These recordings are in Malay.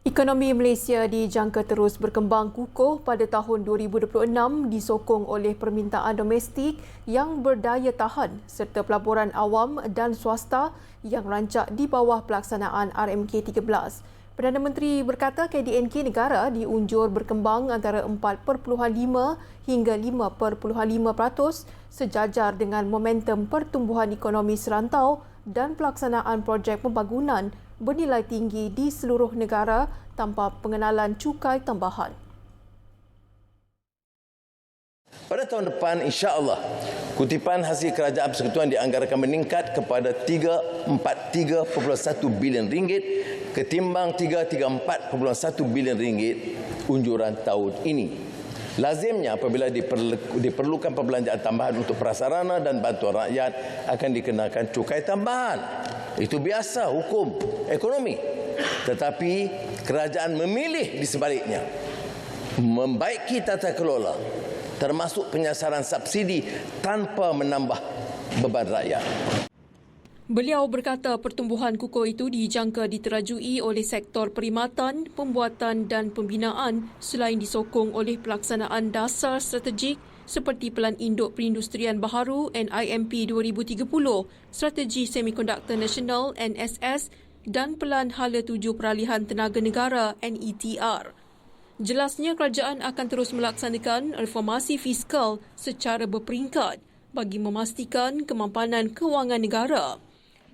Ekonomi Malaysia dijangka terus berkembang kukuh pada tahun 2026 disokong oleh permintaan domestik yang berdaya tahan serta pelaburan awam dan swasta yang rancak di bawah pelaksanaan RMK 13. Perdana Menteri berkata KDNK negara diunjur berkembang antara 4.5 hingga 5.5% sejajar dengan momentum pertumbuhan ekonomi serantau dan pelaksanaan projek pembangunan bernilai tinggi di seluruh negara tanpa pengenalan cukai tambahan. Pada tahun depan insya-Allah kutipan hasil kerajaan persekutuan dianggarkan meningkat kepada 343.1 bilion ringgit ketimbang 334.1 bilion ringgit unjuran tahun ini. Lazimnya apabila diperlukan perbelanjaan tambahan untuk prasarana dan bantuan rakyat akan dikenakan cukai tambahan. Itu biasa hukum ekonomi. Tetapi kerajaan memilih di sebaliknya. Membaiki tata kelola termasuk penyasaran subsidi tanpa menambah beban rakyat. Beliau berkata pertumbuhan kukuh itu dijangka diterajui oleh sektor perkhidmatan, pembuatan dan pembinaan selain disokong oleh pelaksanaan dasar strategik seperti Pelan Induk Perindustrian Baharu NIMP 2030, Strategi Semikonduktor Nasional NSS dan Pelan Hala Tuju Peralihan Tenaga Negara NETR. Jelasnya kerajaan akan terus melaksanakan reformasi fiskal secara berperingkat bagi memastikan kemampanan kewangan negara.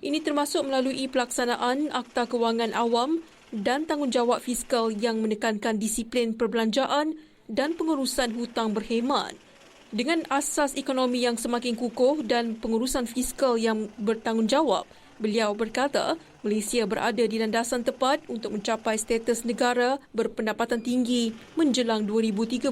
Ini termasuk melalui pelaksanaan Akta Kewangan Awam dan tanggungjawab fiskal yang menekankan disiplin perbelanjaan dan pengurusan hutang berhemat. Dengan asas ekonomi yang semakin kukuh dan pengurusan fiskal yang bertanggungjawab, beliau berkata Malaysia berada di landasan tepat untuk mencapai status negara berpendapatan tinggi menjelang 2030.